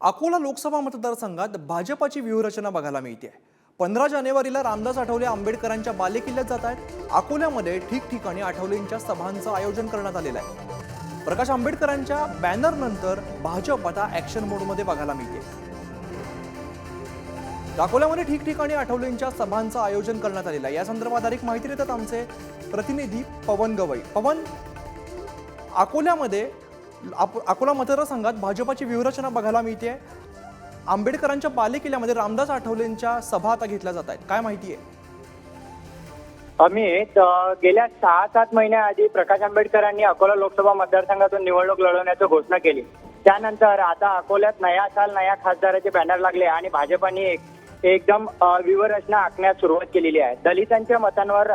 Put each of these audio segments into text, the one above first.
अकोला लोकसभा मतदारसंघात भाजपाची व्यूहरचना बघायला मिळते. पंधरा जानेवारीला रामदास आठवले आंबेडकरांच्या बालेकिल्ल्यात जात आहेत. अकोल्यामध्ये ठिकठिकाणी आठवलेंच्या सभांचं आयोजन करण्यात आलेलं आहे. प्रकाश आंबेडकरांच्या बॅनर नंतर भाजप आता ऍक्शन मोडमध्ये बघायला मिळते. अकोल्यामध्ये ठिकठिकाणी आठवलेंच्या सभांचं आयोजन करण्यात आलेलं आहे. या संदर्भात अधिक माहिती देतात आमचे प्रतिनिधी पवन गवई. पवन अकोल्यामध्ये अप- अकोला मतदारसंघात भाजपाची व्यूहरचना बघायला मिळते आंबेडकरांच्या बालेकिल्ल्यामध्ये रामदास आठवलेंच्या सभा आता घेतल्या जात आहेत. काय माहिती आहे? अमित गेल्या सहा सात महिन्याआधी प्रकाश आंबेडकरांनी अकोला लोकसभा मतदारसंघातून निवडणूक लढवण्याची घोषणा केली. त्यानंतर आता अकोल्यात नया साल नया खासदाराचे बॅनर लागले आणि भाजपाने एक एकदम विवरचना व्यूहरचना आखण्यास सुरुवात केलेली आहे. दलितांच्या मतांवर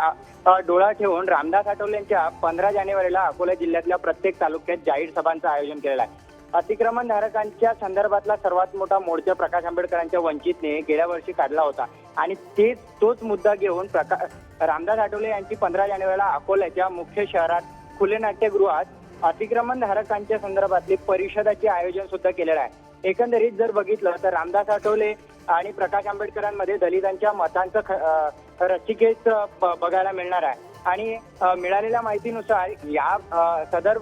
डोळा ठेवून रामदास आठवलेंच्या पंधरा जानेवारीला अकोला जिल्ह्यातल्या प्रत्येक तालुक्यात जाहीर सभांचं आयोजन केलेलं आहे. अतिक्रमण धारकांच्या संदर्भातला सर्वात मोठा मोर्चा प्रकाश आंबेडकरांच्या वंचितने गेल्या वर्षी काढला होता. आणि तेच तोच मुद्दा घेऊन प्रका रामदास आठवले यांची पंधरा जानेवारीला अकोल्याच्या मुख्य शहरात खुले नाट्यगृहात अतिक्रमण धारकांच्या संदर्भातली परिषदाचे आयोजन सुद्धा केलेलं आहे. एकंदरीत जर बघितलं तर रामदास आठवले आणि प्रकाश आंबेडकरांमध्ये दलितांच्या मतांचं रचिकेच बघायला मिळणार आहे. आणि मिळालेल्या माहितीनुसार या सदर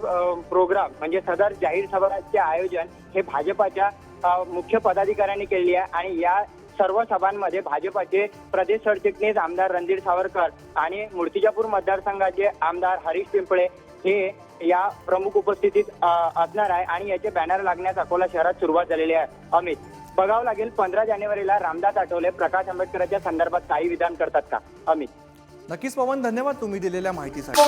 प्रोग्राम म्हणजे सदर जाहीर सभाचे आयोजन हे भाजपाच्या मुख्य पदाधिकाऱ्यांनी केलेली आहे. आणि या सर्व सभांमध्ये भाजपाचे प्रदेश सरचिटणीस आमदार रणधीर सावरकर आणि मूर्तिजापूर मतदारसंघाचे आमदार हरीश पिंपळे हे या प्रमुख उपस्थितीत असणार आहे. आणि याचे बॅनर लागण्यास अकोला शहरात सुरुवात झालेली आहे. अमित. बघावं लागेल पंधरा जानेवारीला रामदास आठवले प्रकाश आंबेडकरांच्या संदर्भात काही विधान करतात का? अमित. नक्कीच पवन धन्यवाद तुम्ही दिलेल्या माहितीसाठी.